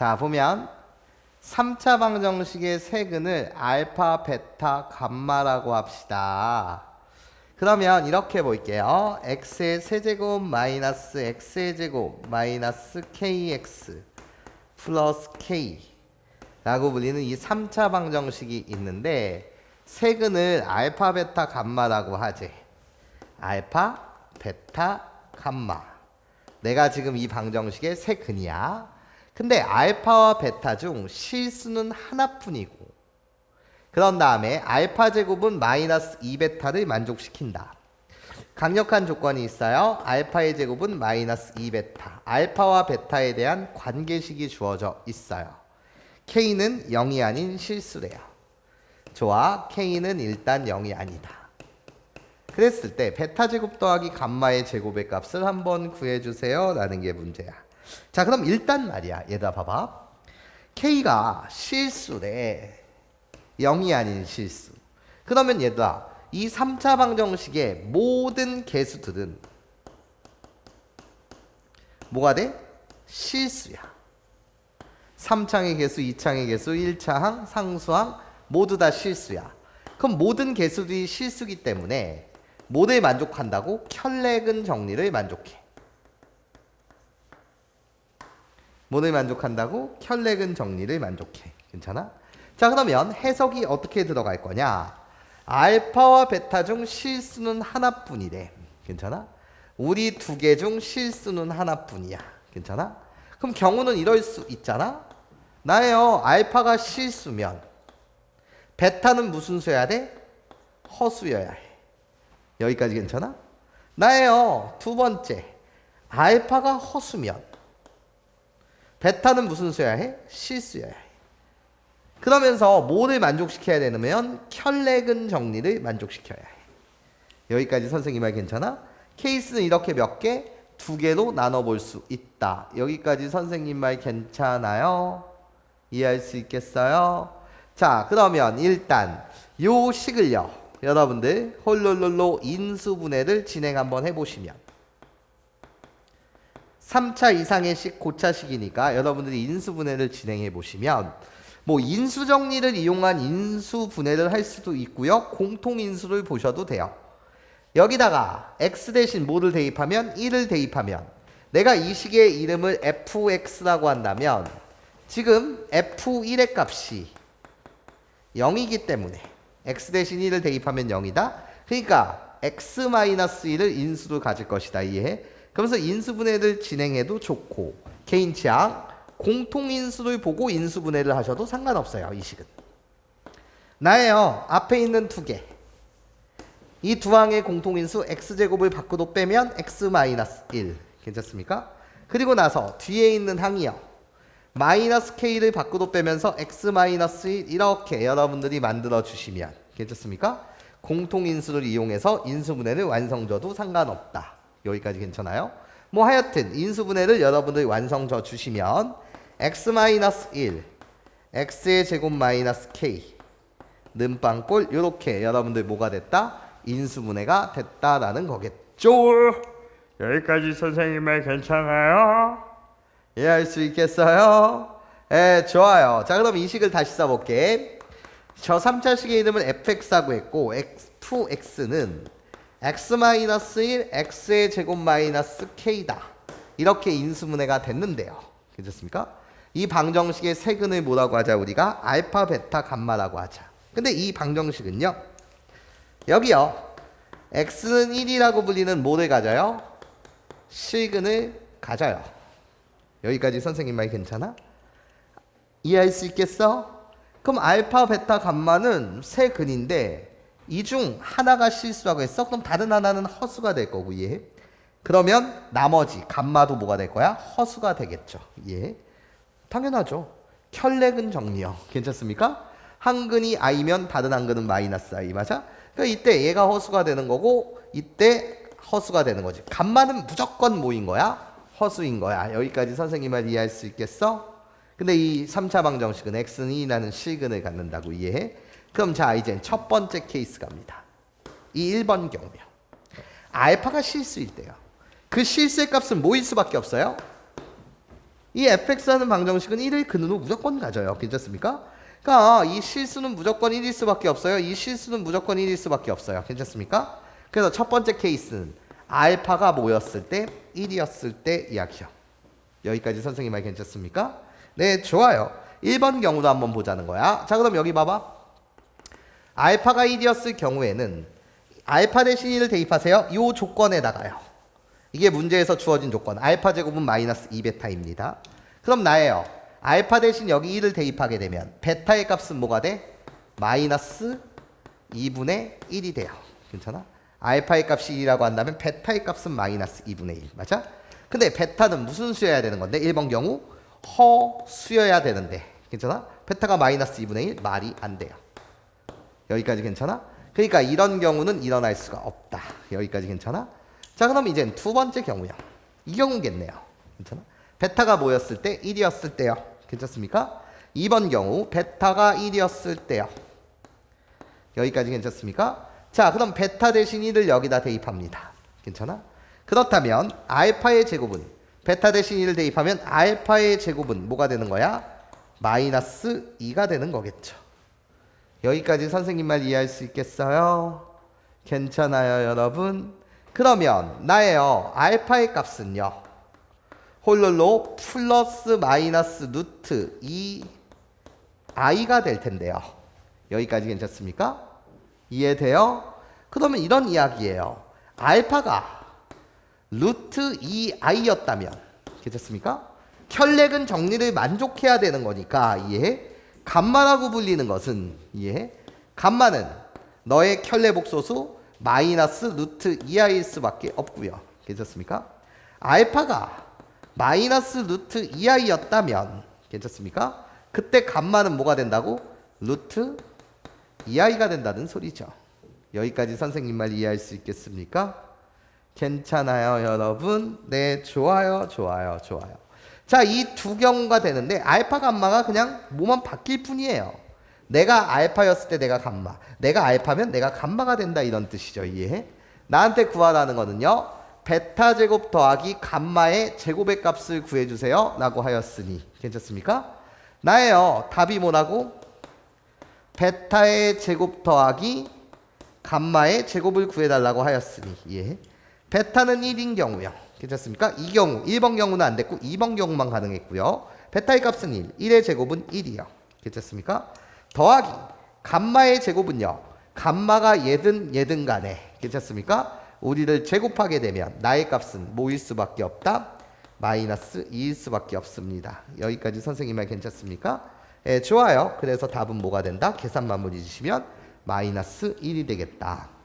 자, 보면 3차 방정식의 세근을 알파, 베타, 감마라고 합시다. 그러면 이렇게 볼게요. x의 세제곱 마이너스 x의 제곱 마이너스 kx 플러스 k 라고 불리는 이 3차 방정식이 있는데 세근을 알파, 베타, 감마라고 하지. 알파, 베타, 감마. 내가 지금 이 방정식의 세근이야. 근데 알파와 베타 중 실수는 하나뿐이고 그런 다음에 알파 제곱은 마이너스 2베타를 만족시킨다. 강력한 조건이 있어요. 알파의 제곱은 마이너스 2베타. 알파와 베타에 대한 관계식이 주어져 있어요. K는 0이 아닌 실수래요. 좋아. K는 일단 0이 아니다. 그랬을 때 베타 제곱 더하기 감마의 제곱의 값을 한번 구해주세요. 라는 게 문제야. 자, 그럼 일단 말이야. 얘들아 봐봐. K가 실수래. 0이 아닌 실수. 그러면 얘들아, 이 3차 방정식의 모든 개수들은 뭐가 돼? 실수야. 3창의 개수, 2창의 개수, 1차항, 상수항 모두 다 실수야. 그럼 모든 개수들이 실수기 때문에 뭐를 만족한다고? 켤레근 정리를 만족해. 뭐를 만족한다고? 켤레근 정리를 만족해. 괜찮아? 자 그러면 해석이 어떻게 들어갈 거냐? 알파와 베타 중 실수는 하나뿐이래. 괜찮아? 우리 두 개 중 실수는 하나뿐이야. 괜찮아? 그럼 경우는 이럴 수 있잖아? 나예요. 알파가 실수면 베타는 무슨 수여야 돼? 허수여야 해. 여기까지 괜찮아? 나예요. 두 번째. 알파가 허수면 베타는 무슨 수여야 해? 실수여야 해. 그러면서 뭐를 만족시켜야 되냐면 켤레근 정리를 만족시켜야 해. 여기까지 선생님 말 괜찮아? 케이스는 이렇게 몇 개? 두 개로 나눠볼 수 있다. 여기까지 선생님 말 괜찮아요? 이해할 수 있겠어요? 자, 그러면 일단 요 식을요. 여러분들 홀롤롤로 인수분해를 진행 한번 해보시면 3차 이상의 식 고차식이니까 여러분들이 인수분해를 진행해 보시면 뭐 인수 정리를 이용한 인수 분해를 할 수도 있고요. 공통 인수를 보셔도 돼요. 여기다가 x 대신 뭐를 대입하면 1을 대입하면 내가 이 식의 이름을 fx라고 한다면 지금 f1의 값이 0이기 때문에 x 대신 1을 대입하면 0이다. 그러니까 x-1을 인수로 가질 것이다. 이해해? 그러면서 인수분해를 진행해도 좋고 개인 취향 공통인수를 보고 인수분해를 하셔도 상관없어요. 이 식은. 나예요. 앞에 있는 두 개. 이 두 항의 공통인수 x제곱을 밖으로 빼면 x-1. 괜찮습니까? 그리고 나서 뒤에 있는 항이요. 마이너스 k를 밖으로 빼면서 x-1 이렇게 여러분들이 만들어 주시면 괜찮습니까? 공통인수를 이용해서 인수분해를 완성져도 상관없다. 여기까지 괜찮아요? 뭐 하여튼 인수분해를 여러분들이 완성 져 주시면 x-1 x의 제곱 마이너스 k 는빵골 요렇게 여러분들 뭐가 됐다? 인수분해가 됐다라는 거겠죠. 여기까지 선생님 말 괜찮아요? 이해할 수 있겠어요? 예, 좋아요. 자, 그럼 이 식을 다시 써볼게. 저 3차식의 이름은 fx라고 했고 x2x는 x-1 x의 제곱 마이너스 k다. 이렇게 인수분해가 됐는데요. 괜찮습니까? 이 방정식의 세근을 뭐라고 하자 우리가 알파, 베타, 감마라고 하자. 근데 이 방정식은요. 여기요. x는 1이라고 불리는 뭐를 가져요? 실근을 가져요. 여기까지 선생님 말 괜찮아? 이해할 수 있겠어? 그럼 알파, 베타, 감마는 세 근인데 이 중 하나가 실수라고 했어? 그럼 다른 하나는 허수가 될 거고 이해? 그러면 나머지 감마도 뭐가 될 거야? 허수가 되겠죠. 이해? 당연하죠. 켤레근 정리요. 괜찮습니까? 한 근이 i면 다른 한 근은 마이너스 i 맞아? 그러니까 이때 얘가 허수가 되는 거고 이때 허수가 되는 거지. 감마는 무조건 뭐인 거야? 허수인 거야. 여기까지 선생님 말 이해할 수 있겠어? 근데 이 3차 방정식은 x는 2라는 실근을 갖는다고 이해해? 그럼 자 이제 첫 번째 케이스 갑니다. 이 1번 경우요. 알파가 실수일 때요. 그 실수의 값은 뭐일 수밖에 없어요? 이 fx라는 방정식은 1을 근으로 무조건 가져요. 괜찮습니까? 그러니까 이 실수는 무조건 1일 수밖에 없어요. 이 실수는 무조건 1일 수밖에 없어요. 괜찮습니까? 그래서 첫 번째 케이스는 알파가 모였을 때 1이었을 때 이야기요. 여기까지 선생님 말 괜찮습니까? 네, 좋아요. 1번 경우도 한번 보자는 거야. 자, 그럼 여기 봐봐. 알파가 1이었을 경우에는 알파 대신 1을 대입하세요. 이 조건에다가요. 이게 문제에서 주어진 조건. 알파 제곱은 마이너스 2베타입니다. 그럼 나예요. 알파 대신 여기 1을 대입하게 되면 베타의 값은 뭐가 돼? 마이너스 2분의 1이 돼요. 괜찮아? 알파의 값이 1이라고 한다면 베타의 값은 마이너스 2분의 1. 맞아? 근데 베타는 무슨 수여야 되는 건데? 1번 경우 허수여야 되는데. 괜찮아? 베타가 마이너스 2분의 1 말이 안 돼요. 여기까지 괜찮아? 그러니까 이런 경우는 일어날 수가 없다. 여기까지 괜찮아? 자, 그럼 이젠 두 번째 경우요. 이 경우겠네요. 괜찮아? 베타가 뭐였을 때? 1이었을 때요. 괜찮습니까? 2번 경우 베타가 1이었을 때요. 여기까지 괜찮습니까? 자, 그럼 베타 대신 1을 여기다 대입합니다. 괜찮아? 그렇다면 알파의 제곱은 베타 대신 1을 대입하면 알파의 제곱은 뭐가 되는 거야? 마이너스 2가 되는 거겠죠. 여기까지 선생님 말 이해할 수 있겠어요? 괜찮아요, 여러분? 그러면 나예요. 알파의 값은요. 홀로로 플러스 마이너스 루트 2 i가 될 텐데요. 여기까지 괜찮습니까? 이해돼요? 그러면 이런 이야기예요. 알파가 루트 2i였다면 괜찮습니까? 혈렉은 정리를 만족해야 되는 거니까 이해? 감마라고 불리는 것은 이해? 감마는 너의 혈례 복소수 마이너스 루트 2i일 수밖에 없고요. 괜찮습니까? 알파가 마이너스 루트 2i였다면 괜찮습니까? 그때 감마는 뭐가 된다고? 루트 2i가 된다는 소리죠. 여기까지 선생님 말 이해할 수 있겠습니까? 괜찮아요, 여러분? 네, 좋아요, 좋아요, 좋아요. 자, 이 두 경우가 되는데 알파 감마가 그냥 뭐만 바뀔 뿐이에요. 내가 알파였을 때 내가 감마, 내가 알파면 내가 감마가 된다 이런 뜻이죠. 이해? 나한테 구하라는 거는요. 베타 제곱 더하기 감마의 제곱의 값을 구해 주세요. 라고 하였으니 괜찮습니까? 나예요. 답이 뭐라고? 베타의 제곱 더하기 감마의 제곱을 구해 달라고 하였으니 이해? 베타는 1인 경우요. 괜찮습니까? 이 경우 1번 경우는 안 됐고 2번 경우만 가능했고요. 베타의 값은 1, 1의 제곱은 1이요. 괜찮습니까? 더하기 감마의 제곱은요. 감마가 얘든 얘든 간에 괜찮습니까? 우리를 제곱하게 되면 나의 값은 뭐일 수밖에 없다? 마이너스 2일 수밖에 없습니다. 여기까지 선생님 말 괜찮습니까? 예, 좋아요. 그래서 답은 뭐가 된다? 계산 마무리 주시면 마이너스 1이 되겠다.